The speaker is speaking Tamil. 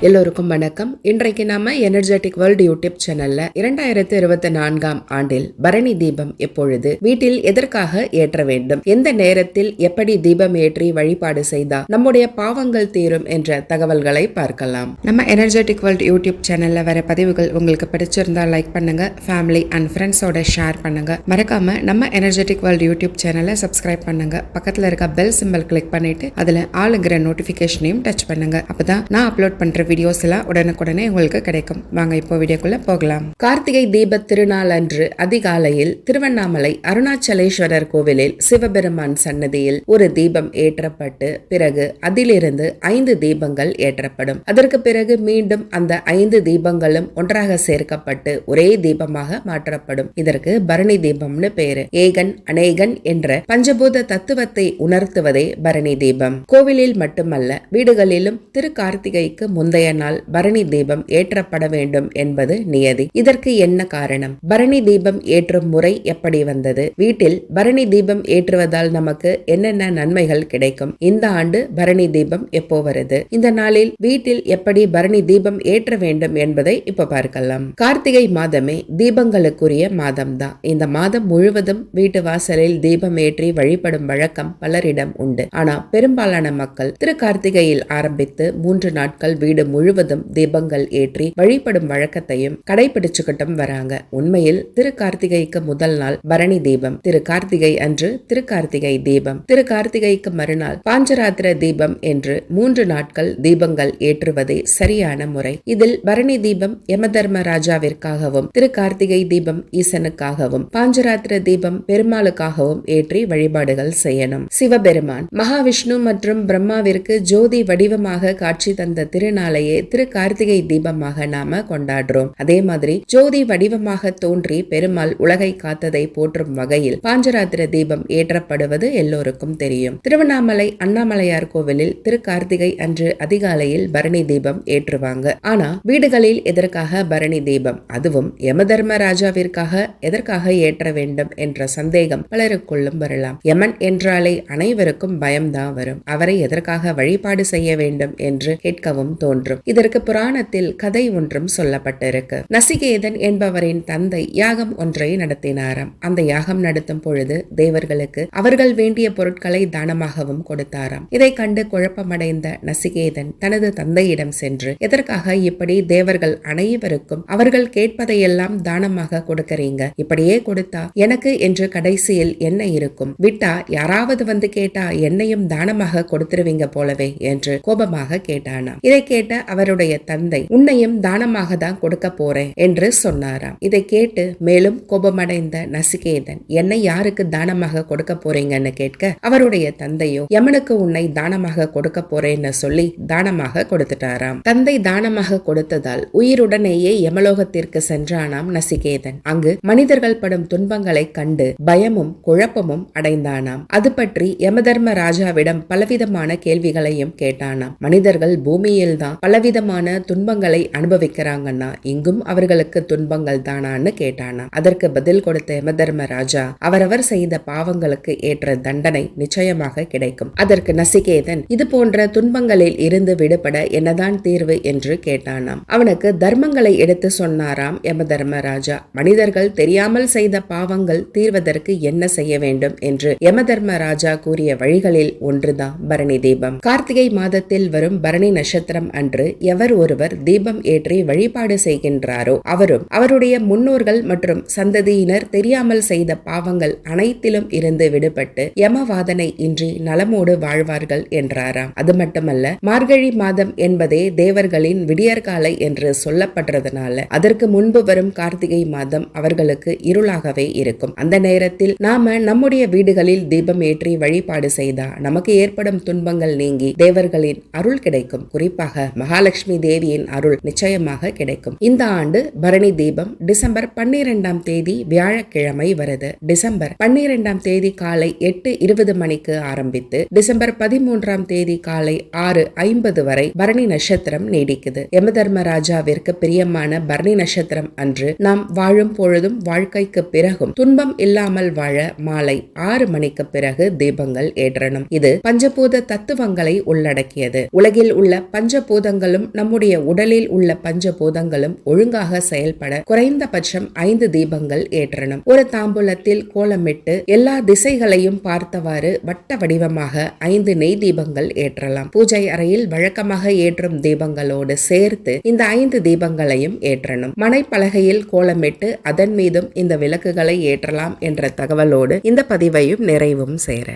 எல்லோருக்கும் வணக்கம். இன்றைக்கு நாம எனர்ஜெட்டிக் வேர்ல்ட் யூடியூப் சேனல்ல இரண்டாயிரத்தி இருபத்தி நான்காம் ஆண்டில் பரணி தீபம் எப்பொழுது வீட்டில் எதற்காக ஏற்ற வேண்டும்? எந்த நேரத்தில் எப்படி தீபம் ஏற்றி வழிபாடு செய்தா நம்முடைய பாவங்கள் தீரும் என்ற தகவல்களை பார்க்கலாம். நம்ம எனர்ஜெட்டிக் வேர்ல்ட் யூடியூப் சேனல்ல வர பதிவுகள் உங்களுக்கு பிடிச்சிருந்தா லைக் பண்ணுங்க ஃபேமிலி அண்ட் ஃப்ரெண்ட்ஸோட ஷேர் பண்ணுங்க. மறக்காம நம்ம எனர்ஜெட்டிக் வேர்ல்டு யூடியூப் சேனலை சப்ஸ்கிரைப் பண்ணுங்க. பக்கத்துல இருக்க பெல் சிம்பல் கிளிக் பண்ணிட்டு அதுல ஆளுங்கிற நோட்டிபிகேஷனையும் டச் பண்ணுங்க. அப்பதான் நான் அப்லோட் பண்ற வீடியோஸ் எல்லாம் உடனுக்குடனே உங்களுக்கு கிடைக்கும். வாங்க இப்போ வீடியோக்குள்ள போகலாம். கார்த்திகை தீப திருநாள் அன்று அதிகாலையில் திருவண்ணாமலை அருணாச்சலேஸ்வரர் கோவிலில் சிவபெருமான் சன்னதியில் ஒரு தீபம் ஏற்றப்பட்டு பிறகு அதிலிருந்து ஐந்து தீபங்கள் ஏற்றப்படும். அதற்கு பிறகு மீண்டும் அந்த ஐந்து தீபங்களும் ஒன்றாக சேர்க்கப்பட்டு ஒரே தீபமாக மாற்றப்படும். இதற்கு பரணி தீபம்னு பேரு. ஏகன் அநேகன் என்ற பஞ்சபூத தத்துவத்தை உணர்த்துவதே பரணி தீபம். கோவிலில் மட்டுமல்ல வீடுகளிலும் திரு கார்த்திகைக்கு முந்தைய நாள் பரணி தீபம் ஏற்றப்பட வேண்டும் என்பது நியதி. இதற்கு என்ன காரணம்? பரணி தீபம் ஏற்றும் முறை எப்படி வந்தது? வீட்டில் பரணி தீபம் ஏற்றுவதால் நமக்கு என்னென்ன நன்மைகள் கிடைக்கும்? இந்த ஆண்டு பரணி தீபம் எப்போ வருது? இந்த நாளில் வீட்டில் எப்படி பரணி தீபம் ஏற்ற வேண்டும் என்பதை இப்ப பார்க்கலாம். கார்த்திகை மாதமே தீபங்களுக்குரிய மாதம்தான். இந்த மாதம் முழுவதும் வீட்டு வாசலில் தீபம் ஏற்றி வழிபடும் வழக்கம் பலரிடம் உண்டு. ஆனா பெரும்பாலான மக்கள் திரு கார்த்திகையில் ஆரம்பித்து மூன்று நாட்கள் வீடு முழுவதும் தீபங்கள் ஏற்றி வழிபடும் வழக்கத்தையும் கடைபிடிச்சுக்கிட்டும் வராங்க. உண்மையில் திரு கார்த்திகைக்கு முதல் நாள் பரணி தீபம். திரு கார்த்திகை அன்று திரு கார்த்திகை தீபம். திரு கார்த்திகைக்கு மறுநாள் பாஞ்சராத்திர தீபம் என்று மூன்று நாட்கள் தீபங்கள் ஏற்றுவதே சரியான முறை. இதில் பரணி தீபம் யமதர்ம ராஜாவிற்காகவும் திரு கார்த்திகை தீபம் ஈசனுக்காகவும் பாஞ்சராத்திர தீபம் பெருமாளுக்காகவும் ஏற்றி வழிபாடுகள் செய்யணும். சிவபெருமான் மகாவிஷ்ணு மற்றும் பிரம்மாவிற்கு ஜோதி வடிவமாக காட்சி தந்த திருநாளை நாளையே திரு கார்த்திகை தீபமாக நாம கொண்டாடுறோம். அதே மாதிரி ஜோதி வடிவமாக தோன்றி பெருமாள் உலகை காத்ததை போற்றும் வகையில் பாஞ்சராத்திர தீபம் ஏற்றப்படுவது எல்லோருக்கும் தெரியும். திருவண்ணாமலை அண்ணாமலையார் கோவிலில் திரு கார்த்திகை அன்று அதிகாலையில் பரணி தீபம் ஏற்றுவாங்க. ஆனா வீடுகளில் எதற்காக பரணி தீபம்? அதுவும் யமதர்ம ராஜாவிற்காக எதற்காக ஏற்ற வேண்டும் என்ற சந்தேகம் பலருக்குள்ளும் வரலாம். யமன் என்றாலே அனைவருக்கும் பயம்தான் வரும். அவரை எதற்காக வழிபாடு செய்ய வேண்டும் என்று கேட்கவும் தோன்றும். இதற்கு புராணத்தில் கதை ஒன்றும் சொல்லப்பட்டிருக்கு. நசிகேதன் என்பவரின் தந்தை யாகம் ஒன்றை நடத்தினாராம். அந்த யாகம் நடத்தும் பொழுது தேவர்களுக்கு அவர்கள் வேண்டிய பொருட்களை தானமாகவும் கொடுத்தாராம். இதை கண்டு குழப்பமடைந்த நசிகேதன் தனது தந்தையிடம் சென்று எதற்காக இப்படி தேவர்கள் அனைவருக்கும் அவர்கள் கேட்பதையெல்லாம் தானமாக கொடுக்கறீங்க? இப்படியே கொடுத்தா எனக்கு என்று கடைசியில் என்ன இருக்கும்? விட்டா யாராவது வந்து கேட்டா என்னையும் தானமாக கொடுத்துருவீங்க போலவே என்று கோபமாக கேட்டானா இதை கேட்ட அவருடைய தந்தை உன்னையும் தானமாக தான் கொடுக்க போறேன் என்று சொன்னாராம். இதை கேட்டு மேலும் கோபமடைந்த நசிகேதன் என்னை யாருக்கு தானமாக கொடுக்க போறீங்கன்னு கேட்க அவருடைய தந்தையோ யமனுக்கு உன்னை தானமாக கொடுக்க போறேன்னு சொல்லி தானமாக கொடுத்துட்டாராம். தந்தை தானமாக கொடுத்ததால் உயிருடனேயே யமலோகத்திற்கு சென்றானாம் நசிகேதன். அங்கு மனிதர்கள் படும் துன்பங்களை கண்டு பயமும் குழப்பமும் அடைந்தானாம். அது பற்றி யமதர்ம ராஜாவிடம் பலவிதமான கேள்விகளையும் கேட்டானாம். மனிதர்கள் பூமியில் தான் பலவிதமான துன்பங்களை அனுபவிக்கிறாங்கன்னா இங்கும் அவர்களுக்கு துன்பங்கள் தானான்னு கேட்டானா. அதற்கு பதில் கொடுத்த யமதர்ம ராஜா அவரவர் செய்த பாவங்களுக்கு ஏற்ற தண்டனை நிச்சயமாக கிடைக்கும். அதற்கு நசிகேதன் இது போன்ற துன்பங்களில் இருந்து விடுபட என்னதான் தீர்வு என்று கேட்டானாம். அவனுக்கு தர்மங்களை எடுத்து சொன்னாராம் யமதர்ம ராஜா மனிதர்கள் தெரியாமல் செய்த பாவங்கள் தீர்வதற்கு என்ன செய்ய வேண்டும் என்று யமதர்ம ராஜா கூறிய வழிகளில் ஒன்றுதான் பரணி தீபம். கார்த்திகை மாதத்தில் வரும் பரணி நட்சத்திரம் அன்று எவர் ஒருவர் தீபம் ஏற்றி வழிபாடு செய்கின்றாரோ அவரும் அவருடைய முன்னோர்கள் மற்றும் சந்ததியினர் தெரியாமல் செய்த பாவங்கள் அனைத்திலும் இருந்து விடுபட்டு யமவாதனை இன்றி நலமோடு வாழ்வார்கள் என்றாராம். அது மட்டுமல்ல மார்கழி மாதம் என்பதே தேவர்களின் விடியற்காலை என்று சொல்லப்படுறதுனால அதற்கு முன்பு வரும் கார்த்திகை மாதம் அவர்களுக்கு இருளாகவே இருக்கும். அந்த நேரத்தில் நாம நம்முடைய வீடுகளில் தீபம் ஏற்றி வழிபாடு செய்தா நமக்கு ஏற்படும் துன்பங்கள் நீங்கி தேவர்களின் அருள் கிடைக்கும். குறிப்பாக மகாலட்சுமி தேவியின் அருள் நிச்சயமாக கிடைக்கும். இந்த ஆண்டு பரணி தீபம் டிசம்பர் பன்னிரெண்டாம் தேதி வியாழக்கிழமை வருது. டிசம்பர் பன்னிரெண்டாம் தேதி காலை எட்டு இருபது மணிக்கு ஆரம்பித்து டிசம்பர் பதிமூன்றாம் தேதி காலை ஆறு ஐம்பது வரை பரணி நட்சத்திரம் நீடிக்குது. யமதர்மராஜாவிற்கு பிரியமான பரணி நட்சத்திரம் அன்று நாம் வாழும் பொழுதும் வாழ்க்கைக்கு பிறகும் துன்பம் இல்லாமல் வாழ மாலை ஆறு மணிக்கு பிறகு தீபங்கள் ஏற்றணும். இது பஞ்சபூத தத்துவங்களை உள்ளடக்கியது. உலகில் உள்ள பஞ்சபூத பஞ்சபூதங்களும் நம்முடைய உடலில் உள்ள பஞ்சபூதங்களும் ஒழுங்காக செயல்பட குறைந்தபட்சம் ஐந்து தீபங்கள் ஏற்றணும். ஒரு தாம்பூலத்தில் கோலமிட்டு எல்லா திசைகளையும் பார்த்தவாறு வட்ட வடிவமாக ஐந்து நெய் தீபங்கள் ஏற்றலாம். பூஜை அறையில் வழக்கமாக ஏற்றும் தீபங்களோடு சேர்த்து இந்த ஐந்து தீபங்களையும் ஏற்றணும். மனைப்பலகையில் கோலமிட்டு அதன் மீதும் இந்த விளக்குகளை ஏற்றலாம் என்ற தகவலோடு இந்த பதிவையும் நிறைவும் சேர.